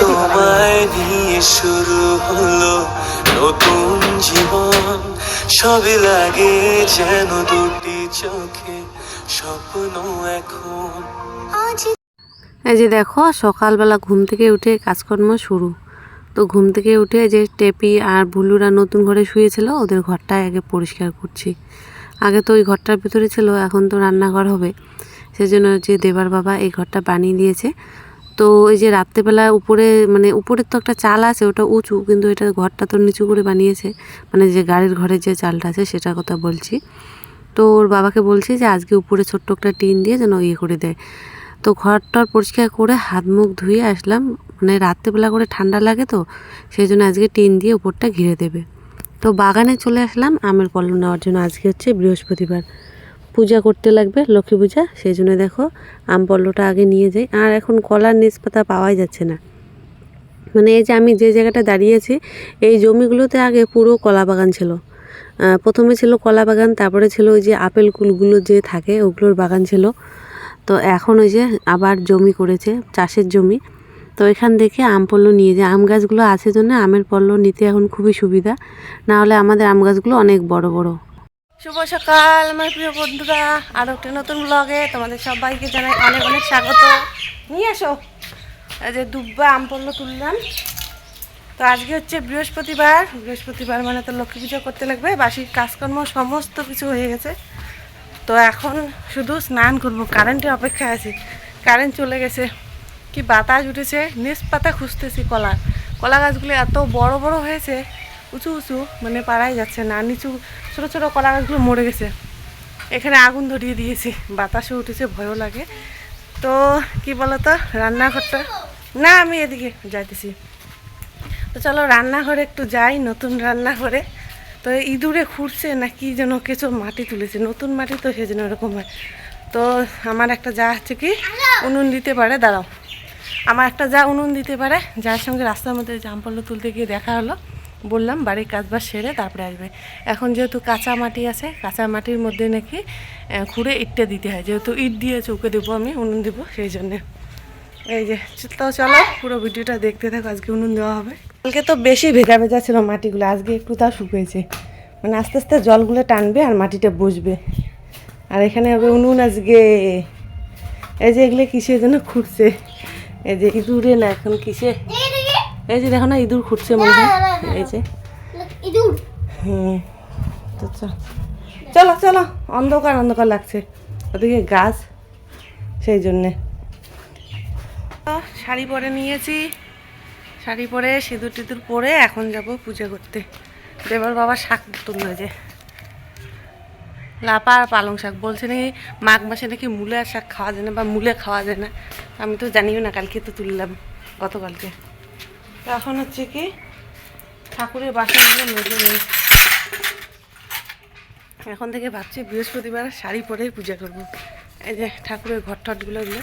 তোমায় নিয়ে শুরু হলো নতুন জীবন। সবই লাগে যেন দুটি চোখে স্বপ্ন এখন। এই যে দেখো সকালবেলা ঘুম থেকে উঠে কাজকর্ম শুরু। তো ঘুম থেকে উঠে যে টেপি আর বুলুরা নতুন ঘরে শুয়েছিল ওদের ঘরটা আগে পরিষ্কার করছি। আগে তো ওই ঘরটার ভিতরে ছিল এখন তো রান্নাঘর হবে। সেজন্য যে দেবার বাবা এই ঘরটা বানিয়ে দিয়েছে। তো ওই যে রাত্রেবেলা উপরে মানে উপরের তো একটা চাল আছে, ওটা উঁচু, কিন্তু এটা ঘরটা তো নিচু করে বানিয়েছে। মানে যে গাড়ির ঘরের যে চালটা আছে, সেটার কথা বলছি। তো ওর বাবাকে বলছি যে আজকে উপরে ছোট্ট একটা টিন দিয়ে যেন ইয়ে করে দেয়। তো ঘরটার পরিষ্কার করে হাত মুখ ধুয়ে আসলাম। মানে রাত্রেবেলা করে ঠান্ডা লাগে তো, সেই জন্য আজকে টিন দিয়ে উপরটা ঘিরে দেবে। তো বাগানে চলে আসলাম, আমের পল্লব নেওয়ার জন্য। আজকে হচ্ছে বৃহস্পতিবার। পূজা করতে লাগবে, লক্ষ্মী পূজা। সেই জন্য দেখো, আম পল্লটা আগে নিয়ে যাই। আর এখন কলার নিচ পাতা পাওয়াই যাচ্ছে না। মানে এই যে আমি যে জায়গাটা দাঁড়িয়েছি এই জমিগুলোতে আগে পুরো কলা বাগান ছিল। প্রথমে ছিল কলা বাগান, তারপরে ছিল ওই যে আপেল কুলগুলো যে থাকে, ওগুলোর বাগান ছিল। তো এখন ওই যে আবার জমি করেছে, চাষের জমি। তো এখান থেকে আম পল্ল নিয়ে যায়। আম গাছগুলো আছে জন্য আমের পল্ল নিতে এখন খুবই সুবিধা। না হলে আমাদের আম গাছগুলো অনেক বড় বড়। শুভ সকাল, আমার প্রিয় বন্ধুরা। আরও একটা নতুন ব্লগে তোমাদের সবাইকে জানাই অনেক অনেক স্বাগত। নিয়ে আসো যে দুব্বা আম পল্ল তুললাম। তো আজকে হচ্ছে বৃহস্পতিবার। বৃহস্পতিবার মানে তো লক্ষ্মী পুজো করতে লাগবে, বাসির কাজকর্ম সমস্ত কিছু হয়ে গেছে। তো এখন শুধু স্নান করব কারেন্টের অপেক্ষায় আছি। কারেন্ট চলে গেছে। কি বাতাস উঠেছে নিচ পাতা খুঁজতেছি কলা কলা গাছগুলো এত বড় বড় হয়েছে উঁচু উঁচু মানে পাড়াই যাচ্ছে না। নিচু, ছোটো ছোটো কলা গাছগুলো মরে গেছে। এখানে আগুন ধরিয়ে দিয়েছি। বাতাসও উঠেছে, ভয়ও লাগে। তো কি বলতো, রান্নাঘরটা না, আমি এদিকে যাইতেছি। তো চলো রান্নাঘরে একটু যাই, নতুন রান্নাঘরে। তো ইঁদুরে খুঁড়ছে না কি যেন কিছু মাটি তুলেছে। নতুন মাটি তো সেজন্য এরকম হয়। তো আমার একটা যা হচ্ছে কি, উনুন দিতে পারে, দাঁড়াও। আমার একটা যা উনুন দিতে পারে, যার সঙ্গে রাস্তার মধ্যে জামপল্ল তুলতে গিয়ে দেখা হলো। বললাম, বাড়ির কাজবাজ সেরে তারপরে আসবে। এখন যেহেতু কাঁচা মাটি আছে, কাঁচা মাটির মধ্যে নাকি খুঁড়ে ইটটা দিতে হয়। যেহেতু ইট দিয়ে চৌকে দেবো আমি, উনুন দেবো সেই জন্যে। এই যে, তো চলো পুরো ভিডিওটা দেখতে থাকো, আজকে উনুন দেওয়া হবে। কালকে তো বেশি ভেজা ভেজা ছিল মাটিগুলো, আজকে একটু তাও শুকিয়েছে। মানে আস্তে আস্তে জলগুলো টানবে আর মাটিটা বসবে। আর এখানে হবে উনুন আজকে। এই যে এগুলো কিসের জন্য খুঁড়ছে? এই যে ইঁদুরে না, এখন কিসে এই যে দেখো না ইঁদুর খুঁড়ছে মনে হয়। এই যে। হুম তো চ- চলো চলো। অন্ধকার অন্ধকার লাগছে। ওদিকে গাছ সেই জন্যে। শাড়ি পরে নিয়েছি। শাড়ি পরে সিঁদুর টিঁদুর পরে এখন যাব পূজা করতে। দেবার বাবা শাক তুললো যে। লাপা আর পালং শাক। বলছে নাকি মাঘ মাসে নাকি মূলে আর শাক খাওয়া যায় না বা মূলে খাওয়া যায় না। আমি তো জানিও না কালকে তো তুললাম গতকালকে। তো এখন হচ্ছে কি ঠাকুরের বাসনগুলো মেজে নিই। এখন থেকে ভাবছি বৃহস্পতিবার শাড়ি পরেই পূজা করব। এই যে ঠাকুরের ঘর টটগুলো এগুলো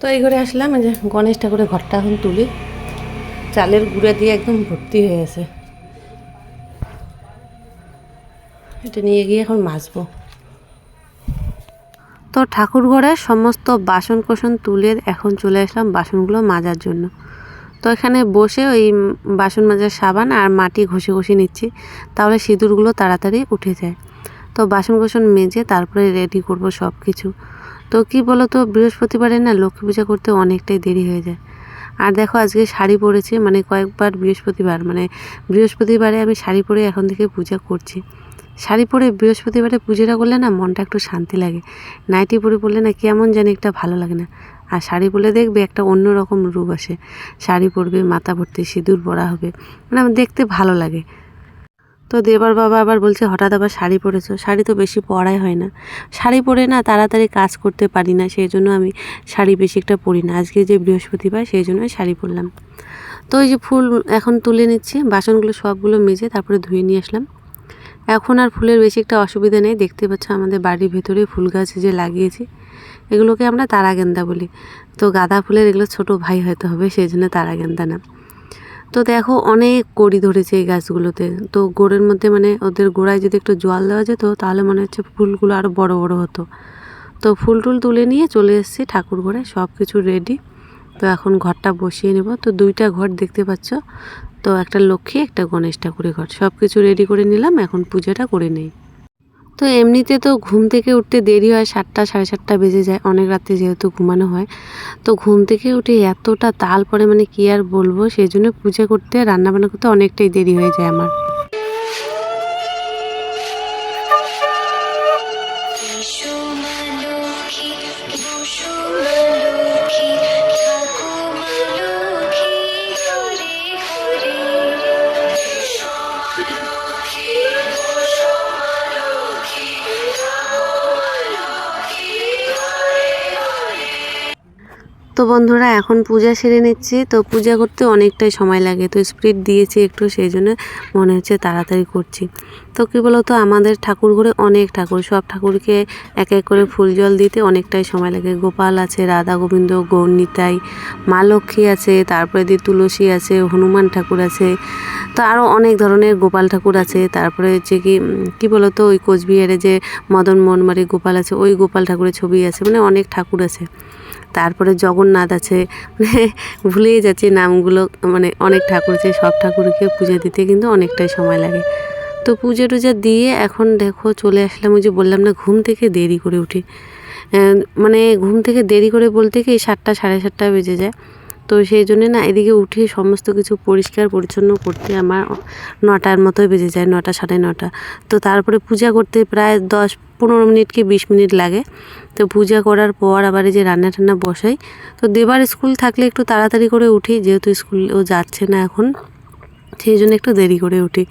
তো এই ঘরে আসলাম, এই যে গণেশ ঠাকুরের ঘরটা এখন তুলি। চালের গুঁড়া দিয়ে একদম ভর্তি হয়ে আছে এটা নিয়ে গিয়ে এখন মাজবো। তো ঠাকুর ঘরে সমস্ত বাসন কোসন তুলে এখন চলে আসলাম বাসনগুলো মাজার জন্য। তো এখানে বসে ওই বাসন মাজার সাবান আর মাটি ঘষে ঘষে নিচ্ছি। তাহলে সিঁদুরগুলো তাড়াতাড়ি উঠে যায়। তো বাসন কোসন মেজে তারপরে রেডি করব সব কিছু তো কি বলো তো বৃহস্পতিবারে না লক্ষ্মী পূজা করতে অনেকটাই দেরি হয়ে যায়। আর দেখো আজকে শাড়ি পরেছি মানে কয়েকবার বৃহস্পতিবার মানে বৃহস্পতিবারে আমি শাড়ি পরে এখন থেকে পূজা করছি। শাড়ি পরে বৃহস্পতিবারে পুজোটা করলে না মনটা একটু শান্তি লাগে। নাইটি পরে পরলে না কেমন জানি একটা ভালো লাগে না। আর শাড়ি পরলে দেখবে একটা অন্য রকম রূপ আসে। শাড়ি পরবে, মাথা ভর্তি, সিঁদুর পরা হবে। মানে আমার দেখতে ভালো লাগে। তো দেবার বাবা আবার বলছে, হঠাৎ আবার শাড়ি পরেছো? শাড়ি তো বেশি পরাই হয় না। শাড়ি পরে না তাড়াতাড়ি কাজ করতে পারি না, সেই জন্য আমি শাড়ি বেশি একটা পরি না। আজকে যে বৃহস্পতিবার, সেই জন্য শাড়ি পরলাম। তো ওই যে ফুল এখন তুলে নিচ্ছি, বাসনগুলো সবগুলো মেজে তারপরে ধুয়ে নিয়ে আসলাম। এখন আর ফুলের বেশি একটা অসুবিধা নেই। দেখতে পাচ্ছ আমাদের বাড়ির ভেতরে ফুল গাছ যে লাগিয়েছি। এগুলোকে আমরা তারাগেন্দা বলি। তো গাঁদা ফুলের এগুলো ছোট ভাই হয়তো হবে, সেই জন্য তারাগেন্দা না। তো দেখো অনেক কড়ি ধরেছে এই গাছগুলোতে। তো গোড়ের মধ্যে মানে ওদের গোড়ায় যদি একটু জল দেওয়া যেত, তাহলে মনে হচ্ছে ফুলগুলো আরও বড় বড় হতো। তো ফুল টুল তুলে নিয়ে চলে এসেছি ঠাকুর ঘরে সব কিছু রেডি তো এখন ঘরটা বসিয়ে নেব। তো দুইটা ঘর দেখতে পাচ্ছ। তো একটা লক্ষ্মী, একটা গণেশ ঠাকুরের ঘর। সব কিছু রেডি করে নিলাম, এখন পূজাটা করে নেই। তো এমনিতে তো ঘুম থেকে উঠতে দেরি হয় সাতটা, সাড়ে সাতটা বেজে যায়, অনেক রাত্রে যেহেতু ঘুমানো হয়। তো ঘুম থেকে উঠে এতটা তাল পরে মানে কি আর বলব, সেই জন্য পূজা করতে রান্না বান্না করতে অনেকটাই দেরি হয়ে যায় আমার। তো বন্ধুরা, এখন পূজা সেরে নিচ্ছি। তো পূজা করতে অনেকটাই সময় লাগে, তো স্পিড দিয়েছি একটু, সেই জন্য মনে হচ্ছে তাড়াতাড়ি করছি। তো কী বলতো, আমাদের ঠাকুর ঘরে অনেক ঠাকুর, সব ঠাকুরকে এক এক করে ফুল জল দিতে অনেকটাই সময় লাগে। গোপাল আছে, রাধা গোবিন্দ, গৌরনিতাই, মা লক্ষ্মী আছে, তারপরে দিয়ে তুলসী আছে, হনুমান ঠাকুর আছে, তো আরও অনেক ধরনের গোপাল ঠাকুর আছে। তারপরে হচ্ছে কি কী বলতো, ওই কোচবিহারে যে মদন মোহনবাড়ি গোপাল আছে, ওই গোপাল ঠাকুরের ছবি আছে মানে অনেক ঠাকুর আছে। তারপরে জগন্নাথ আছে। মানে ভুলেই যাচ্ছে নামগুলো। মানে অনেক ঠাকুর আছে, সব ঠাকুরকে পূজা দিতে কিন্তু অনেকটাই সময় লাগে। তো পুজো টুজা দিয়ে এখন দেখো চলে আসলাম ওই যে বললাম না, ঘুম থেকে দেরি করে উঠি। মানে ঘুম থেকে দেরি করে বলতে কি সাতটা সাড়ে সাতটা বেজে যায়। তো সেই জন্য না এদিকে উঠে সমস্ত কিছু পরিষ্কার পরিচ্ছন্ন করতে আমার নটার মতো বেজে যায়, নটা, সাড়ে নটা। তো তারপরে পূজা করতে প্রায় দশ, পনেরো মিনিট কি বিশ মিনিট লাগে। তো পূজা করার পর আবার এই যে রান্না টান্না বসাই। তো দেবার স্কুল থাকলে একটু তাড়াতাড়ি করে উঠি, যেহেতু স্কুল ও যাচ্ছে না এখন, সেই জন্য একটু দেরি করে উঠি।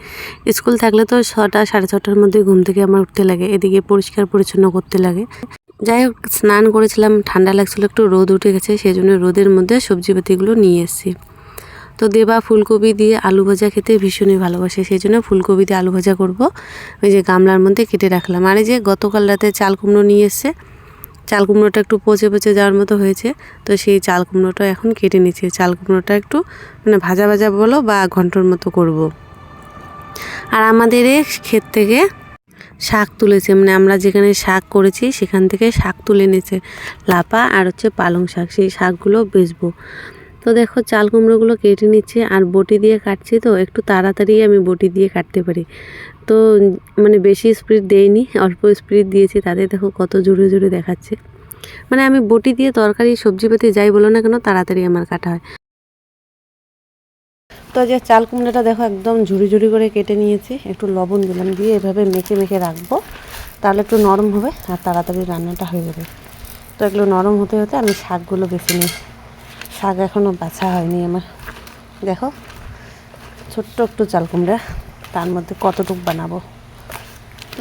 স্কুল থাকলে তো ছটা, সাড়ে ছটার মধ্যে ঘুম থেকে আমার উঠতে লাগে, এদিকে পরিষ্কার পরিচ্ছন্ন করতে লাগে। যাই হোক, স্নান করেছিলাম, ঠান্ডা লাগছিল, একটু রোদ উঠে গেছে সেই জন্য রোদের মধ্যে সবজিপাতিগুলো নিয়ে এসেছি। তো দেবা ফুলকপি দিয়ে আলু ভাজা খেতে ভীষণই ভালোবাসে সেই জন্য ফুলকপি দিয়ে আলু ভাজা করব। ওই যে গামলার মধ্যে কেটে রাখলাম। আর এই যে গতকাল রাতে চাল কুমড়ো নিয়ে এসছে, চাল কুমড়োটা একটু পচে পচে যাওয়ার মতো হয়েছে, তো সেই চাল কুমড়োটা এখন কেটে নিচ্ছি। চাল কুমড়োটা একটু মানে ভাজা ভাজা বলো বা ঘন্টর মতো করব। আর আমাদের এই ক্ষেত থেকে শাক তুলেছে। মানে আমরা যেখানে শাক করেছি, সেখান থেকে শাক তুলে নিয়েছে লাপা আর হচ্ছে পালং শাক, সেই শাকগুলো বেচবো। তো দেখো, চাল কুমড়োগুলো কেটে নিচ্ছে আর বটি দিয়ে কাটছি তো, একটু তাড়াতাড়ি আমি বটি দিয়ে কাটতে পারি। তো মানে বেশি স্পিড দেইনি, অল্প স্পিড দিয়েছি, তাতে দেখো কত জোরে জোরে দেখাচ্ছে। মানে আমি বটি দিয়ে তরকারি সবজিপাতি যাই বলো না কেন, তাড়াতাড়ি আমার কাটা হয়। তো যে চাল কুমড়াটা দেখো একদম ঝুড়ি ঝুড়ি করে কেটে নিয়েছি। একটু লবণ দিলাম দিয়ে এভাবে মেখে মেখে রাখব। তাহলে একটু নরম হবে আর তাড়াতাড়ি রান্নাটা হয়ে যাবে। তো এগুলো নরম হতে হতে আমি শাকগুলো বেছে নিই। শাক এখনও বাছা হয়নি আমার। দেখো, ছোট্ট একটু চাল কুমড়া, তার মধ্যে কতটুক বানাবো।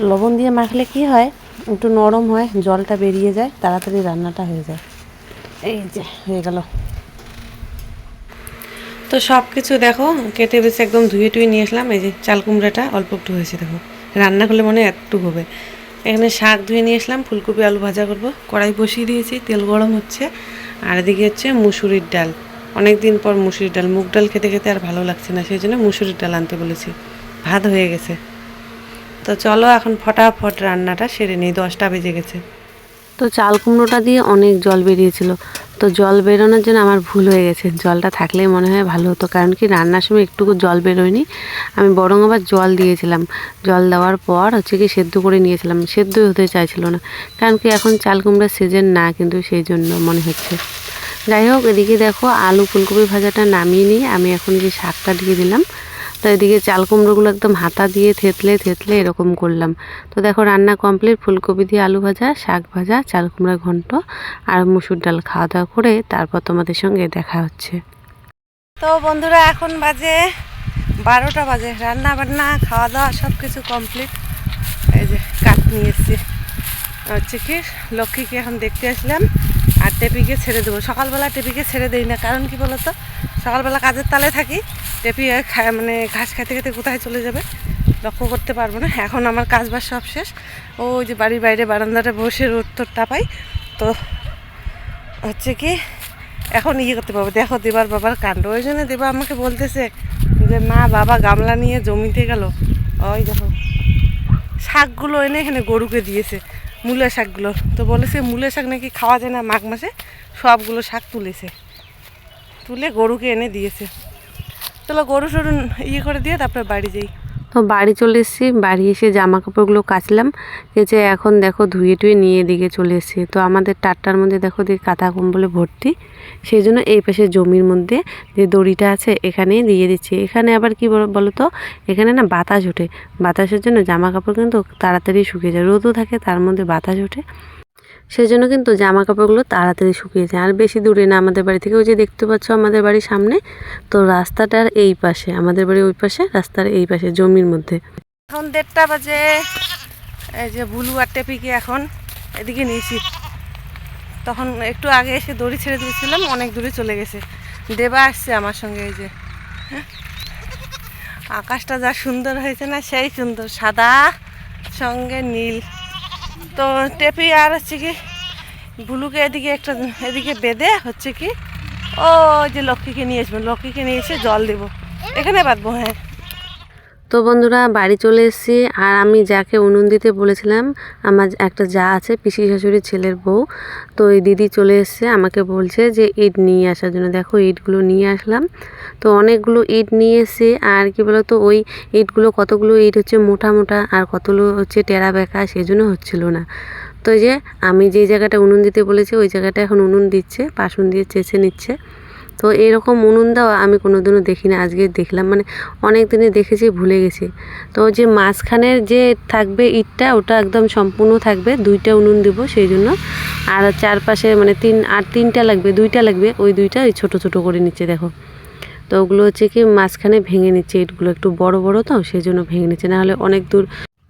লবণ দিয়ে মাখলে কি হয়, একটু নরম হয়, জলটা বেরিয়ে যায়, তাড়াতাড়ি রান্নাটা হয়ে যায়। এই যে, হয়ে গেল। তো সব কিছু দেখো, কেটে বেছে একদম ধুয়ে টুয়ে নিয়ে আসলাম। এই যে চাল কুমড়াটা অল্প একটু হয়েছে, দেখো। রান্না করলে মনে একটু হবে। এখানে শাক ধুয়ে নিয়ে আসলাম, ফুলকপি, আলু ভাজা করব। কড়াই বসিয়ে দিয়েছি, তেল গরম হচ্ছে। আর এদিকে হচ্ছে মুসুরির ডাল। অনেক দিন পর মুসুরির ডাল। মুগ ডাল খেতে খেতে আর ভালো লাগছে না, সেই জন্য মুসুরির ডাল আনতে বলেছি। ভাত হয়ে গেছে। তো চলো এখন ফটাফট রান্নাটা সেরে নিই, দশটা বেজে গেছে। তো চাল কুমড়োটা দিয়ে অনেক জল বেরিয়েছিল। তো জল বেরোনোর জন্য আমার ভুল হয়ে গেছে। জলটা থাকলেই মনে হয় ভালো হতো। কারণ কি রান্নার সময় একটুকু জল বেরোয়নি। আমি বরং আবার জল দিয়েছিলাম। জল দেওয়ার পর হচ্ছে কি সেদ্ধ করে নিয়েছিলাম। সেদ্ধ হতে চাইছিল না। কারণ কি এখন চাল কুমড়ার সিজন না কিন্তু সেই জন্য মনে হচ্ছে। যাই হোক, এদিকে দেখো আলু ফুলকপি ভাজাটা নামিয়ে নিয়ে আমি এখন যে শাকটা দিয়ে দিলাম তো এদিকে চাল কুমড়োগুলো একদম হাতা দিয়ে থেতলে থেতলে এরকম করলাম। তো দেখো রান্না কমপ্লিট ফুলকপি দিয়ে আলু ভাজা, শাক ভাজা, চাল কুমড়া ঘন্ট আর মুসুর ডাল খাওয়া দাওয়া করে তারপর তোমাদের সঙ্গে দেখা হচ্ছে। তো বন্ধুরা এখন বাজে বারোটা বাজে। রান্না বান্না খাওয়া দাওয়া সব কিছু কমপ্লিট এই যে কাঠ নিয়ে এসছি। হচ্ছে কি, লক্ষ্মীকে এখন দেখতে আসলাম, আর টেপিকে ছেড়ে দেবো। সকালবেলা টেপিকে ছেড়ে দেই না, কারণ কি বলতো, সকালবেলা কাজের তালে থাকি, টেপি মানে ঘাস খাইতে খেতে কোথায় চলে যাবে? লক্ষ্য করতে পারব না। এখন আমার কাজ বাজ সব শেষ। ওই যে বাড়ির বাইরে বারান্দাটা বসে রোদ তোরটা পাই তো হচ্ছে কি, এখন ইয়ে করতে পারব। দেখো দেবার বাবার কাণ্ড। ওই জন্য দেবা আমাকে বলতেছে যে, মা, বাবা গামলা নিয়ে জমিতে গেল। ওই দেখো, শাকগুলো এনে এখানে গরুকে দিয়েছে। মূলা শাকগুলো। তো বলেছে মূলা শাক নাকি খাওয়া যায় না মাঘ মাসে? সবগুলো শাক তুলেছে। তুলে গরুকে এনে দিয়েছে। চলো গরু সরু ইয়ে করে দিয়ে তারপরে বাড়ি যাই। তো বাড়ি চলে এসেছি। বাড়ি এসে জামা কাপড়গুলো কাচলাম। কেচে এখন দেখো ধুয়ে টুয়ে নিয়ে এদিকে চলে এসেছি। তো আমাদের টাটটার মধ্যে দেখো দিয়ে কাঁথা কম্বলে ভর্তি। সেই জন্য এই পাশে জমির মধ্যে যে দড়িটা আছে এখানেই দিয়ে দিচ্ছি। এখানে আবার কি বলো বলো তো এখানে না বাতাস ওঠে। বাতাসের জন্য জামা কাপড় কিন্তু তাড়াতাড়ি শুকিয়ে যায়। রোদও থাকে, তার মধ্যে বাতাস ওঠে। সেই জন্য কিন্তু জামা কাপড়গুলো তাড়াতাড়ি শুকিয়ে যায়। আর বেশি দূরে না, আমাদের বাড়ি থেকে ওই যে দেখতে পাচ্ছ আমাদের বাড়ির সামনে, তো রাস্তাটার এই পাশে, আমাদের বাড়ির ওই পাশে, রাস্তার এই পাশে, জমির মধ্যে। এখন দেড়টা বাজে, এই যে ভুলু আর টেপিকে এখন এদিকে নিয়েছি। তখন একটু আগে এসে দড়ি ছেড়ে দিয়েছিলাম, অনেক দূরে চলে গেছে। দেবা আসছে আমার সঙ্গে, এই যে। আকাশটা যা সুন্দর হয়েছে না, সেই সুন্দর, সাদা, সঙ্গে নীল। তো টেপি আর হচ্ছে কি ভুলুকে এদিকে একটা, এদিকে বেঁধে হচ্ছে কি ও যে লক্ষ্মীকে নিয়ে আসব। লক্ষ্মীকে নিয়ে এসে জল দেবো। এখানে বাঁধবো হ্যাঁ। তো বন্ধুরা, বাড়ি চলে এসেছি। আর আমি যাকে উনুন দিতে বলেছিলাম, আমার একটা যা আছে, পিসি শাশুড়ির ছেলের বউ। তো এই দিদি চলে এসেছে, আমাকে বলছে যে ইট নিয়ে আসার জন্য। দেখো, ইটগুলো নিয়ে আসলাম। তো অনেকগুলো ইট নিয়ে এসে আর কি বলতো, ওই ইটগুলো কতগুলো ইট হচ্ছে মোটা মোটা, আর কতগুলো হচ্ছে টেরা বেঁকা সেই জন্য হচ্ছিল না। তো যে, আমি যেই জায়গাটা উনুন দিতে বলেছি, ওই জায়গাটা এখন উনুন দিচ্ছে পাশুন দিয়ে চেঁচে নিচ্ছে। তো এরকম উনুন দেওয়া আমি কোনোদিনও দেখি না আজকে দেখলাম। মানে অনেক দিনে দেখেছি, ভুলে গেছি। তো যে মাঝখানের যে থাকবে ইটটা, ওটা একদম সম্পূর্ণ থাকবে। দুইটা উনুন দেবো সেই জন্য। আর চারপাশে মানে তিন, আর তিনটা লাগবে, দুইটা লাগবে। ওই দুইটা ওই ছোটো ছোটো করে নিচ্ছে দেখো। তো ওগুলো হচ্ছে কি মাঝখানে ভেঙে নিচ্ছে, ইটগুলো একটু বড় বড় তো, সেই জন্য ভেঙে নিচ্ছে। নাহলে অনেক দূর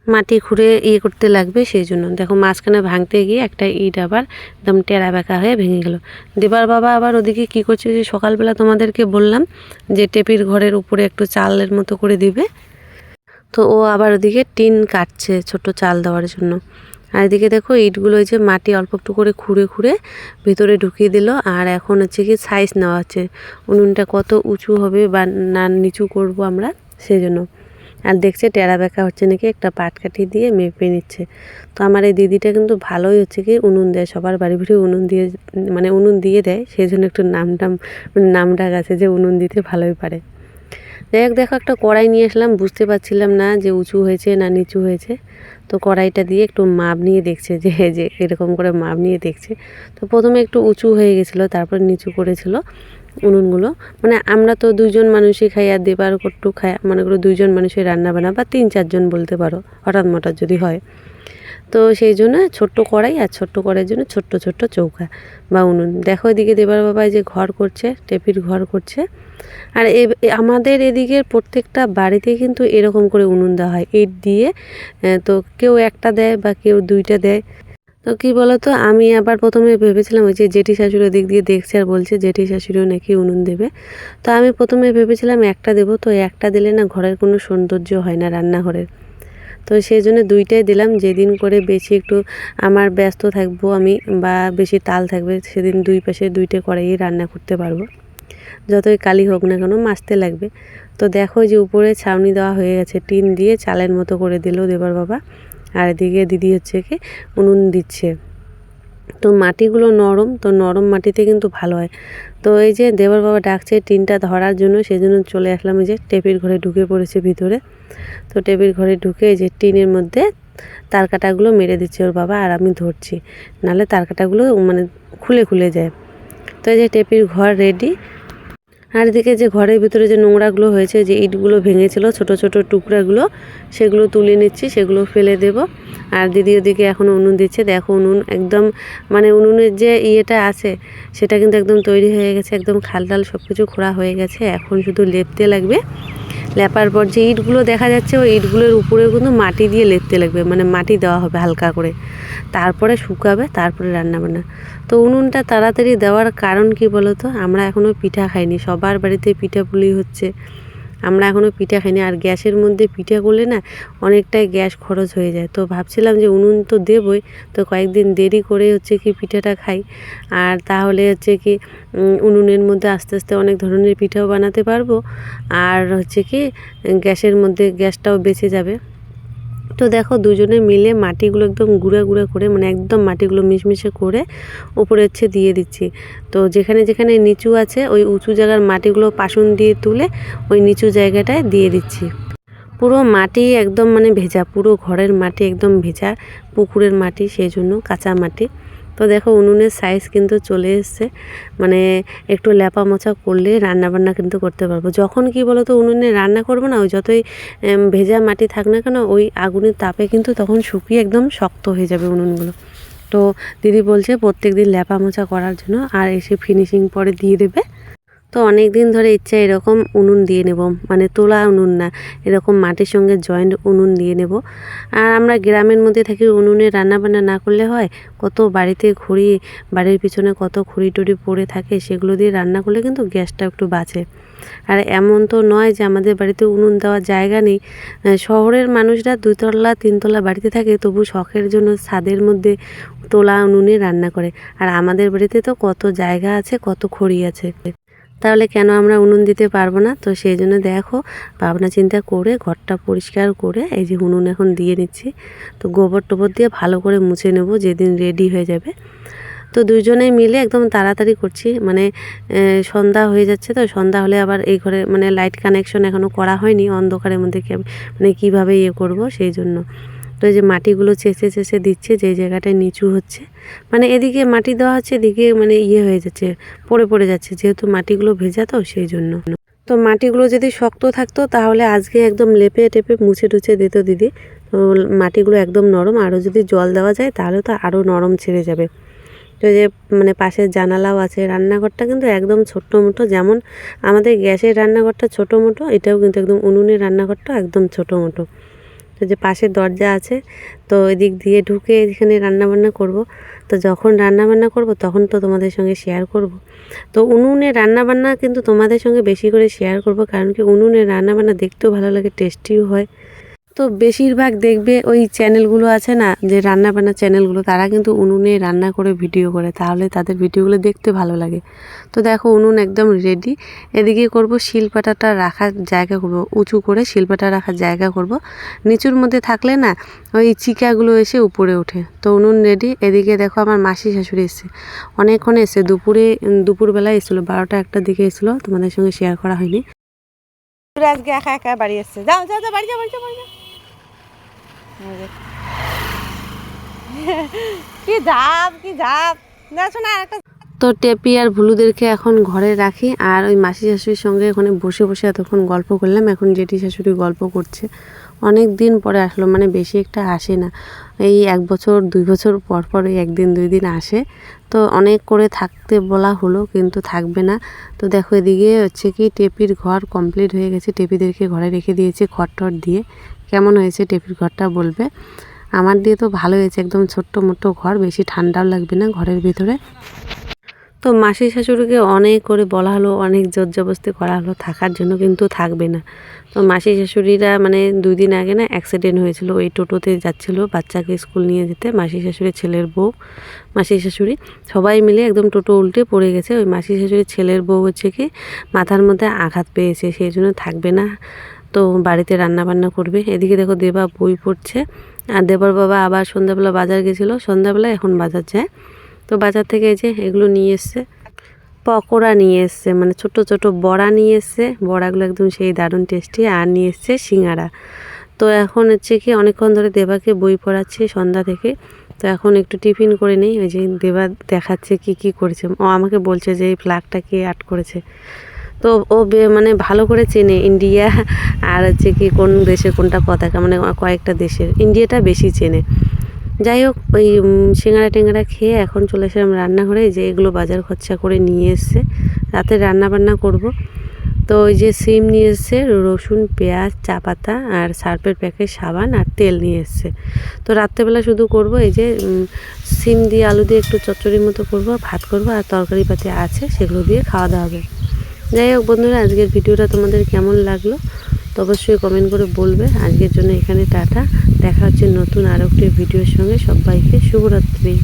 মাটি খুঁড়ে ইয়ে করতে লাগবে সেই জন্য। দেখো মাঝখানে ভাঙতে গিয়ে একটা ইট আবার একদম টেরা বেঁকা হয়ে ভেঙে গেল। দেবার বাবা আবার ওদিকে কি করছে যে সকালবেলা তোমাদেরকে বললাম যে টেপির ঘরের উপরে একটু চালের মতো করে দিবে। তো ও আবার ওদিকে টিন কাটছে ছোট চাল দেওয়ার জন্য। আর এদিকে দেখো ইটগুলো যে মাটি অল্প একটু করে খুঁড়ে খুঁড়ে ভিতরে ঢুকিয়ে দিল। আর এখন হচ্ছে কি সাইজ নেওয়া হচ্ছে। উনুনটা কত উঁচু হবে বা না নিচু করব আমরা সেই জন্য। আর দেখছে টেরা বেঁকা হচ্ছে নাকি একটা পাটকাঠি দিয়ে মেপে নিচ্ছে। তো আমার এই দিদিটা কিন্তু ভালোই হচ্ছে কি উনুন দেয়, সবার বাড়ি বাড়ি উনুন দিয়ে মানে উনুন দিয়ে দেয় সেই জন্য একটু নামটাম মানে নাম ডাক আছে যে উনুন দিতে ভালোই পারে। যাই হোক, দেখো একটা কড়াই নিয়ে আসলাম, বুঝতে পারছিলাম না যে উঁচু হয়েছে না নিচু হয়েছে। তো কড়াইটা দিয়ে একটু মাপ নিয়ে দেখছে যে যে এরকম করে মাপ নিয়ে দেখছে। তো প্রথমে একটু উঁচু হয়ে গেছিল, তারপর নিচু করেছিল। উনুনগুলো। মানে আমরা তো দুইজন মানুষই খাই আর দেবার কট্টু খাই, মনে করো দুইজন মানুষই রান্না বান্না বা তিন চারজন বলতে পারো, হঠাৎ মঠাৎ যদি হয়। তো সেই জন্য ছোট্ট কড়াই আর ছোট্ট কড়াইয়ের জন্য ছোট্ট ছোট্ট চৌকা বা উনুন। দেখো এদিকে দেবার বাবাই যে ঘর করছে, টেপির ঘর করছে। আর এ আমাদের এদিকের প্রত্যেকটা বাড়িতে কিন্তু এরকম করে উনুন দেওয়া হয়। ইট দিয়ে তো কেউ একটা দেয় বা কেউ দুইটা দেয়। তো কি বলতো, আমি আবার প্রথমে ভেবেছিলাম ওই যে জেঠি শাশুড়ি দিক দিয়ে দেখছে আর বলছে জেঠি শাশুড়িও নাকি উনুন দেবে। তো আমি প্রথমে ভেবেছিলাম একটা দেবো, তো একটা দিলে না ঘরের কোনো সৌন্দর্য হয় না রান্নাঘরের। তো সেই জন্য দুইটাই দিলাম, যেদিন করে বেশি একটু আমার ব্যস্ত থাকব আমি বা বেশি তাল থাকবে, সেদিন দুই পাশে দুইটা কড়াইয়ে রান্না করতে পারব। যতই কালি হোক না কেন মাসতে লাগবে। তো দেখো যে উপরে ছাউনি দেওয়া হয়ে গেছে, টিন দিয়ে চালের মতো করে দিল দেবার বাবা। আর এদিকে দিদি হচ্ছে কি উনুন দিচ্ছে। তো মাটিগুলো নরম, তো নরম মাটিতে কিন্তু ভালো হয়। তো এই যে দেবর বাবা ডাকছে টিনটা ধরার জন্য সেই জন্য চলে আসলাম এই যে টেপির ঘরে ঢুকে পড়েছে ভিতরে। তো টেপির ঘরে ঢুকে এই যে টিনের মধ্যে তার কাটাগুলো মেরে দিচ্ছে ওর বাবা আর আমি ধরছি। নাহলে তার কাটাগুলো মানে খুলে খুলে যায়। তো এই যে টেপির ঘর রেডি আর এদিকে যে ঘরের ভিতরে যে নোংরাগুলো হয়েছে, যে ইটগুলো ভেঙেছিল, ছোট ছোট টুকরাগুলো, সেগুলো তুলে নিচ্ছি, সেগুলো ফেলে দেব। আর দিদি ওদিকে এখন উনুন দিচ্ছে। দেখো উনুন একদম মানে উনুনের যে ইয়েটা আছে, সেটা কিন্তু একদম তৈরি হয়ে গেছে, একদম খাল টাল সব কিছু খোঁড়া হয়ে গেছে। এখন শুধু লেপতে লাগবে। লেপার পর যে ইটগুলো দেখা যাচ্ছে, ওই ইটগুলোর উপরে কিন্তু মাটি দিয়ে লেপতে লাগবে মানে মাটি দেওয়া হবে হালকা করে। তারপরে শুকাবে, তারপরে রান্না বান্না। তো উনুনটা তাড়াতাড়ি দেওয়ার কারণ কি বলো তো আমরা এখনও পিঠা খাইনি, সবার বাড়িতে পিঠা পুলি হচ্ছে। আমরা এখনও পিঠা খাইনি। আর গ্যাসের মধ্যে পিঠা করলে না অনেকটাই গ্যাস খরচ হয়ে যায়। তো ভাবছিলাম যে উনুন তো দেবই, তো কয়েকদিন দেরি করে হচ্ছে কি পিঠাটা খাই। আর তাহলে হচ্ছে কি উনুনের মধ্যে আস্তে আস্তে অনেক ধরনের পিঠাও বানাতে পারব। আর হচ্ছে কি, গ্যাসের মধ্যে গ্যাসটাও বেঁচে যাবে। তো দেখো দুজনে মিলে মাটিগুলো একদম গুঁড়া গুঁড়া করে মানে একদম মাটিগুলো মিশমিশে করে উপরে হচ্ছে দিয়ে দিচ্ছি। তো যেখানে যেখানে নিচু আছে, ওই উঁচু জায়গার মাটিগুলো পাশুন দিয়ে তুলে ওই নিচু জায়গাটায় দিয়ে দিচ্ছি। পুরো মাটি একদম মানে ভেজা, পুরো ঘরের মাটি একদম ভেজা, পুকুরের মাটি, সেই জন্য কাঁচা মাটি। তো দেখো উনুনের সাইজ কিন্তু চলে এসছে। মানে একটু ল্যাপা মোছা করলে রান্না বান্না কিন্তু করতে পারব। যখন কি বলো তো উনুনে রান্না করব না, ওই যতই ভেজা মাটি থাক না কেন, ওই আগুনের তাপে কিন্তু তখন শুকিয়ে একদম শক্ত হয়ে যাবে উনুনগুলো। তো দিদি বলছে প্রত্যেক দিন ল্যাপা মোছা করার জন্য, আর এসে ফিনিশিং পরে দিয়ে দেবে। তো অনেক দিন ধরে ইচ্ছা এরকম উনুন দিয়ে নেব। মানে তোলা উনুন না, এরকম মাটির সঙ্গে জয়েন্ট উনুন দিয়ে নেব। আর আমরা গ্রামের মধ্যে থাকি, উনুনে রান্না বান্না না করলে হয়, কত বাড়িতে খড়ি বাড়ির পিছনে কত খড়ি টড়ি পড়ে থাকে, সেগুলো দিয়ে রান্না করলে কিন্তু গ্যাসটা একটু বাঁচে। আর এমন তো নয় যে আমাদের বাড়িতে উনুন দেওয়ার জায়গা নেই। শহরের মানুষরা দুতলা, তিনতলা বাড়িতে থাকে, তবু শখের জন্য ছাদের মধ্যে তোলা উনুনে রান্না করে। আর আমাদের বাড়িতে তো কত জায়গা আছে, কত খড়ি আছে। তাহলে কেন আমরা উনুন দিতে পারব না? তো সেই জন্য দেখো, ভাবনা চিন্তা করে ঘরটা পরিষ্কার করে এই যে উনুন এখন দিয়ে নিচ্ছি। তো গোবর টোবর দিয়ে ভালো করে মুছে নেব, যেদিন রেডি হয়ে যাবে। তো দুজনেই মিলে একদম তাড়াতাড়ি করছি মানে সন্ধ্যা হয়ে যাচ্ছে তো, সন্ধ্যা হলে আবার এই ঘরে মানে লাইট কানেকশন এখনও করা হয়নি, অন্ধকারের মধ্যে মানে কীভাবে ইয়ে করব সেই জন্য। তো যে মাটিগুলো চেঁচে চেঁচে দিচ্ছে, যে জায়গাটায় নিচু হচ্ছে। মানে এদিকে মাটি দেওয়া হচ্ছে, এদিকে মানে ইয়ে হয়ে যাচ্ছে, পড়ে পড়ে যাচ্ছে, যেহেতু মাটিগুলো ভেজা তো সেই জন্য। তো মাটিগুলো যদি শক্ত থাকতো, তাহলে আজকে একদম লেপে টেপে মুছে টুছে দিত দিদি। তো মাটিগুলো একদম নরম, আরও যদি জল দেওয়া যায়, তাহলে তো আরও নরম ছেড়ে যাবে। তো যে মানে পাশের জানালাও আছে, রান্নাঘরটা কিন্তু একদম ছোট্ট মোটো, যেমন আমাদের গ্যাসের রান্নাঘরটা ছোটো মোটো, এটাও কিন্তু একদম উনুনের রান্নাঘরটা একদম ছোটো মোটো। তো যে পাশের দরজা আছে, তো এদিক দিয়ে ঢুকে এখানে রান্নাবান্না করব। তো যখন রান্নাবান্না করব, তখন তো তোমাদের সঙ্গে শেয়ার করব। তো উনুনে রান্নাবান্না কিন্তু তোমাদের সঙ্গে বেশি করে শেয়ার করব, কারণ কি উনুনে রান্নাবান্না দেখতেও ভালো লাগে টেস্টিও হয়। তো বেশিরভাগ দেখবে ওই চ্যানেলগুলো আছে না, যে রান্না বান্না চ্যানেলগুলো, তারা কিন্তু উনুনে রান্না করে ভিডিও করে, তাহলে তাদের ভিডিওগুলো দেখতে ভালো লাগে। তো দেখো উনুন একদম রেডি এদিকে করব শিলপাটাটা রাখার জায়গা করব, উঁচু করে শিলপাটা রাখার জায়গা করব। নিচুর মধ্যে থাকলে না, ওই চিকাগুলো এসে উপরে ওঠে। তো উনুন রেডি এদিকে দেখো আমার মাসি শাশুড়ি এসছে। অনেকক্ষণ এসে দুপুরে দুপুরবেলায় এসেছিল, বারোটা একটার দিকে এসেছিল, তোমাদের সঙ্গে শেয়ার করা হয়নি। আজকে একা একা বাড়ি এসছে যাও যাও যাও, বাড়ি যাও বাড়ি যাও বাড়ি যাও। কি কি না, শোনা, একটা তো টেপি আর ভুলুদেরকে এখন ঘরে রাখি, আর ওই মাসি শাশুড়ির সঙ্গে ওখানে বসে বসে এতক্ষণ গল্প করলাম, এখন জেঠি শাশুড়ি গল্প করছে। অনেক দিন পরে আসলো মানে বেশি একটা আসে না। এই এক বছর, দুই বছর পর পর ওই একদিন, দুই দিন আসে। তো অনেক করে থাকতে বলা হলো, কিন্তু থাকবে না। তো দেখো, এদিকে হচ্ছে কি, টেপির ঘর কমপ্লিট হয়ে গেছে। টেপিদেরকে ঘরে রেখে দিয়েছে খড় টর দিয়ে। কেমন হয়েছে টেপির ঘরটা বলবে? আমার দিয়ে তো ভালো হয়েছে, একদম ছোট্ট মোট্ট ঘর, বেশি ঠান্ডাও লাগবে না ঘরের ভিতরে। তো মাসি শাশুড়িকে অনেক করে বলা হলো, অনেক জোর জবস্তি করা হলো থাকার জন্য, কিন্তু থাকবে না। তো মাসি শাশুড়িরা মানে দুই দিন আগে না অ্যাক্সিডেন্ট হয়েছিল, ওই টোটোতে যাচ্ছিল বাচ্চাকে স্কুল নিয়ে যেতে, মাসি শাশুড়ির ছেলের বউ, মাসি শাশুড়ি। সবাই মিলে একদম টোটো উল্টে পড়ে গেছে, ওই মাসি শাশুড়ির ছেলের বউ হচ্ছে কি, মাথার মধ্যে আঘাত পেয়েছে, সেই জন্য থাকবে না। তো বাড়িতে রান্না বান্না করবে। এদিকে দেখো দেবা বই পড়ছে। আর দেবর বাবা আবার সন্ধ্যাবেলা বাজার গেছিল। সন্ধ্যাবেলা এখন বাজার যায়। তো বাজার থেকে এই যে এগুলো নিয়ে এসছে। পকোড়া নিয়ে এসছে মানে ছোট ছোট বড়া নিয়ে এসছে। বড়াগুলো একদম সেই দারুণ টেস্টি আর নিয়ে এসছে সিঙ্গারা। তো এখন হচ্ছে কি, অনেকক্ষণ ধরে দেবাকে বই পড়াচ্ছি সন্ধ্যা থেকে। তো এখন একটু টিফিন করে নেই। ওই যে দেবা দেখাচ্ছে কি কি করেছে। ও আমাকে বলছে যে এই ফ্ল্যাগটা কে আর্ট করেছে। তো ও মানে ভালো করে চেনে ইন্ডিয়া আর হচ্ছে কি কোন দেশের কোনটা পতাকা মানে কয়েকটা দেশের। ইন্ডিয়াটা বেশি চেনে। যাই হোক, ওই সিঙ্গারা টেঙ্গারা খেয়ে এখন চলে এসেলাম রান্নাঘরে। যে এগুলো বাজার খরচা করে নিয়ে এসছে। রাতে রান্না বান্না করব। তো ওই যে সিম নিয়ে এসছে, রসুন, পেঁয়াজ, চা পাতা আর সার্ফের প্যাকেট, সাবান আর তেল নিয়ে এসছে। তো রাত্রেবেলা শুধু করব এই যে সিম দিয়ে আলু দিয়ে একটু চচ্চড়ির মতো করব, ভাত করব আর তরকারি পাতি আছে সেগুলো দিয়ে খাওয়া দাওয়া হবে। যাই হোক বন্ধুরা, আজকের ভিডিওটা তোমাদের কেমন লাগল তো অবশ্যই কমেন্ট করে বলবে। আজকের জন্য এখানে টাটা। দেখা হচ্ছে নতুন আরও একটি ভিডিওর সঙ্গে। সবাইকে শুভরাত্রি।